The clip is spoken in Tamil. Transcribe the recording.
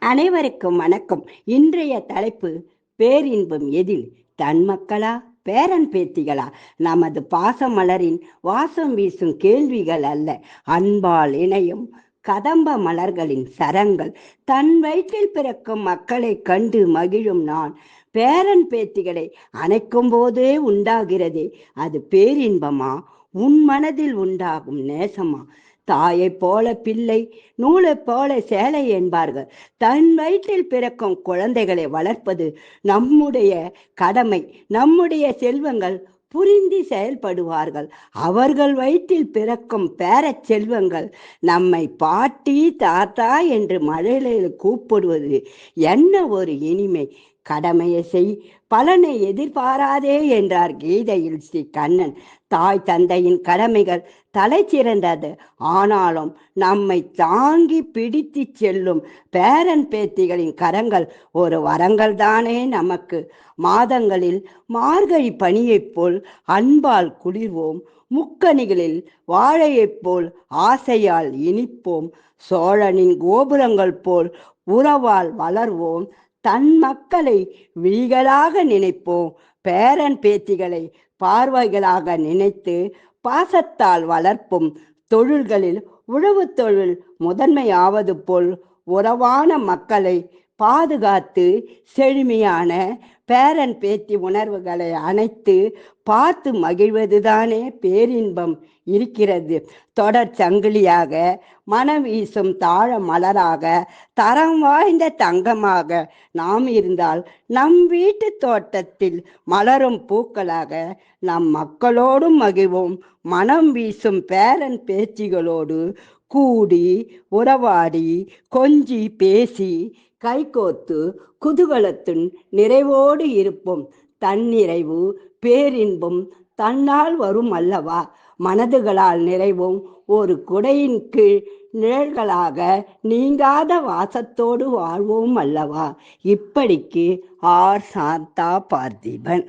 அனைவருக்கும் வணக்கம். இன்றைய தலைப்பு பேரின்பம் எதில்? தன் மக்களா? பேரன் பேத்திகளா? நமது பாசமலரின் வாசம் வீசும் கேள்விகள் அல்ல. அன்பால் இணையும் கதம்ப மலர்களின் சரங்கள். தன் வயிற்றில் பிறக்கும் மக்களை கண்டு மகிழும் நான். பேரன் பேத்திகளை அணைக்கும் போதே உண்டாகிறதே. அது பேரின்பமா? உன் மனதில் உண்டாகும் நேசமா? தாயைப் போல பிள்ளை நூலைப் போல சேலை என்பார்கள். தன் வயிற்றில் பிறக்கும் குழந்தைகளை வளர்ப்பது நம்முடைய கடமை நம்முடைய செல்வங்கள் புரிந்து செயல்படுவார்கள். அவர்கள் வயிற்றில் பிறக்கும் பேரச் செல்வங்கள் நம்மை பாட்டி தாத்தா என்று மழையில கூப்பிடுவது என்ன ஒரு இனிமை. கடமையை செய் பலனை எதிர்பாராதே என்றார் கீதையில் ஸ்ரீ கண்ணன் தாய் தந்தையின் கடமைகள் தலை சிறந்தது. ஆனாலும் நம்மை தாங்கி பிடித்து செல்லும் பேரன் பேத்திகளின் கரங்கள் ஒரு வரங்கள் தானே நமக்கு. மாதங்களில் மார்கழி பனியைப் போல் அன்பால் குளிர்வோம். முக்கணிகளில் வாழையைப் போல் ஆசையால் இனிப்போம். சோழனின் கோபுரங்கள் போல் உறவால் வளர்வோம். தன் மக்களை விழிகளாக நினைப்போம் பேரன் பேத்திகளை பார்வைகளாக நினைத்து பாசத்தால் வளர்ப்பும் தொழில்களில் உழவு தொழில் முதன்மையாவது போல் உறவான மக்களை பாதுகாத்து செழுமையான பேரன் பேத்தி உணர்வுகளை அனைத்து பார்த்து மகிழ்வதுதானே பேரின்பம் இருக்கிறது. தொடர் சங்கிலியாக மனம் வீசும் தாழ மலராக தரம் வாய்ந்த தங்கமாக நாம் இருந்தால் நம் வீட்டு தோட்டத்தில் மலரும் பூக்களாக நம் மக்களோடும் மகிழ்வோம். மனம் வீசும் பேரன் பேச்சிகளோடு கூடி உறவாடி கொஞ்சி பேசி கைகோத்து குதூகலத்தின் நிறைவோடு இருப்போம். தன்னிறைவு பேரின்பம் தன்னால் வரும் அல்லவா? மனதுகளால் நிறைவும் ஒரு குடையின் கீழ் நிழல்களாக நீங்காத வாசத்தோடு வாழ்வோம் அல்லவா? இப்படிக்கு ஆர் சாந்தா பார்த்திபன்.